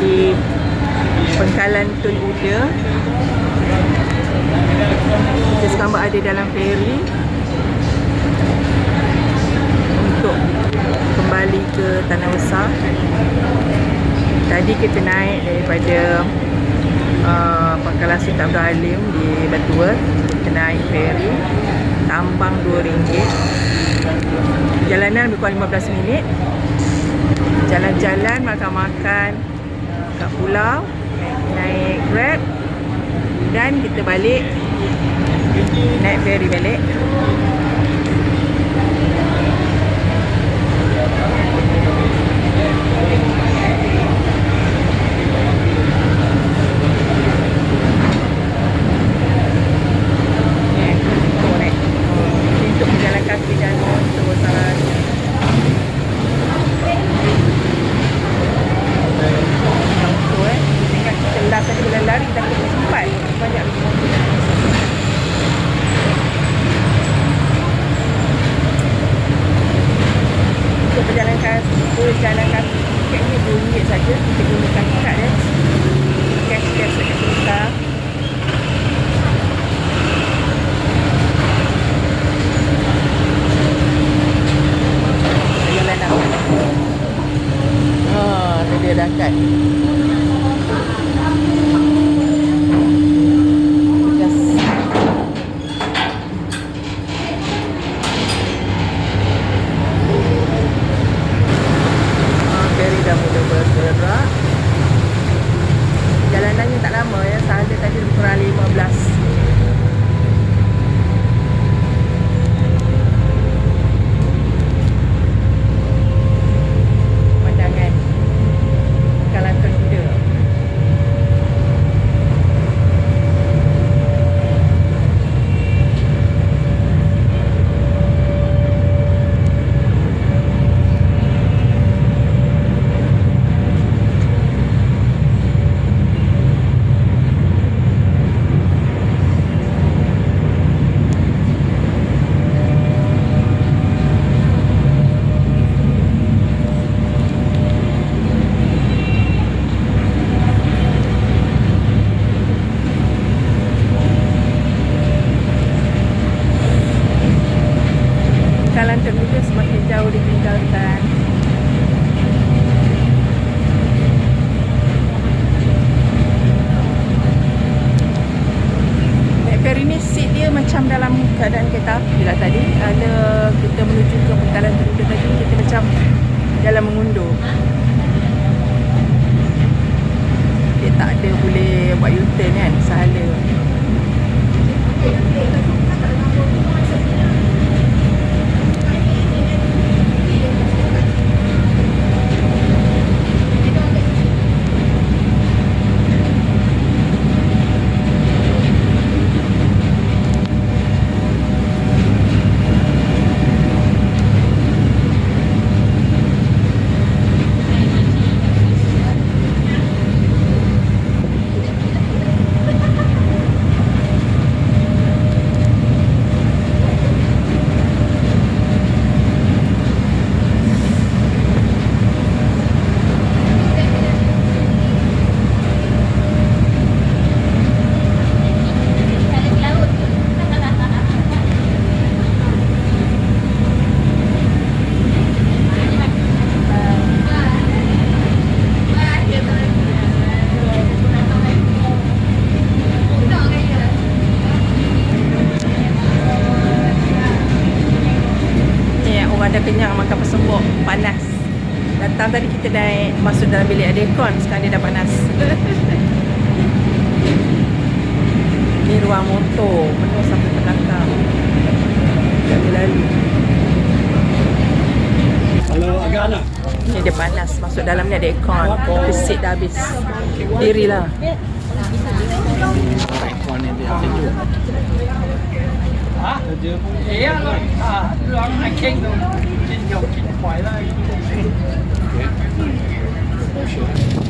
di Pengkalan Tun Uda. Kita sekarang berada dalam feri untuk kembali ke Tanah Besar. Tadi kita naik daripada uh, Pangkalan Sultan Abdul Halim di Batua. Kita naik feri tambang RM2. Jalanan lebih kurang 15 minit. Jalan-jalan, makan-makan kat pulau, naik Grab dan kita balik naik ferry balik. Eh, motor naik. Ini Untuk berjalan kaki dan motor salah motor eh. Ingat kita last tadi bila lari kita kena sempat. Banyak lagi motor. Untuk berjalan kaki, berjalan kaki tiketnya RM2 saja. Kita gunakan kad ya. Cash cash dekat kita. Jalan nak. Oh, tu dia dah kat. Just Ah, ferry dah mula bergerak. Jalanannya tak lama ya. Sahaja tadi lebih kurang 15 minit. Pemandangan Kelantan Muda. Kelantan Muda semakin jauh ditinggalkan. Naik ferry ni seat dia macam dalam keadaan kereta api lah tadi. Ada kita menuju ke Pengkalan Muda tadi kita macam dalam mengundur. Dia tak ada boleh buat U-turn kan sahala. Ni yang orang dah kenyang makan pesembok panas. Datang tadi kita naik masuk dalam bilik ada aircon, sekarang dia dah panas. Ni ruang motor, penuh sampai belakang. Boleh lalu. Kalau agak anak. Ni dia panas, masuk dalam ni ada aircon. Tapi seat dah habis. Dirilah. Aircon ni dia sejuk. hả vậy á lo à lo ai khen rồi trên dầu trên 嗯米不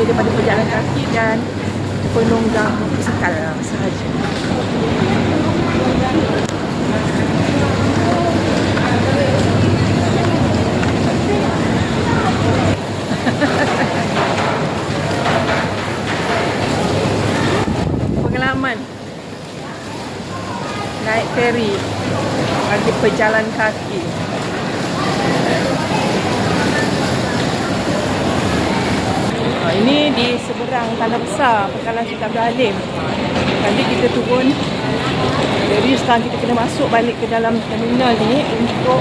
penumpang daripada berjalan kaki dan penunggang motosikal sahaja. Pengalaman naik feri bagi pejalan kaki. Ah, Ini di seberang Tanah Besar, Pekalan Sultan Abdul Halim. Nanti kita turun. Jadi sekarang kita kena masuk balik ke dalam terminal ni untuk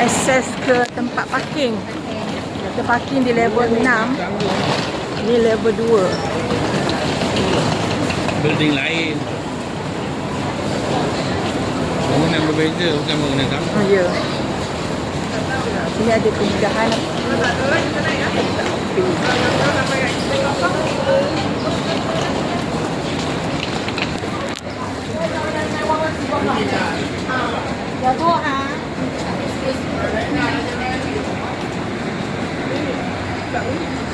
akses ke tempat parking. Kita parking di level 6. Ini level 2. Building lain. Bangunan berbeza bukan bangunan sama. Oh, ya. Sini ada kemudahan.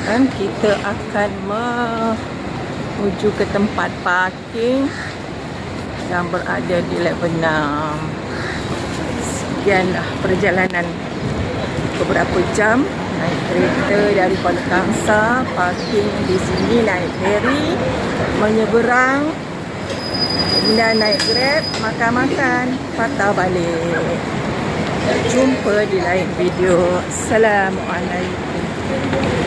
Dan kita akan menuju ke tempat parking yang berada di level 6 sekianlah perjalanan beberapa jam naik kereta daripada Kangsa parking di sini naik feri menyeberang kemudian naik grab makan-makan patah balik. Jumpa di lain video. Assalamualaikum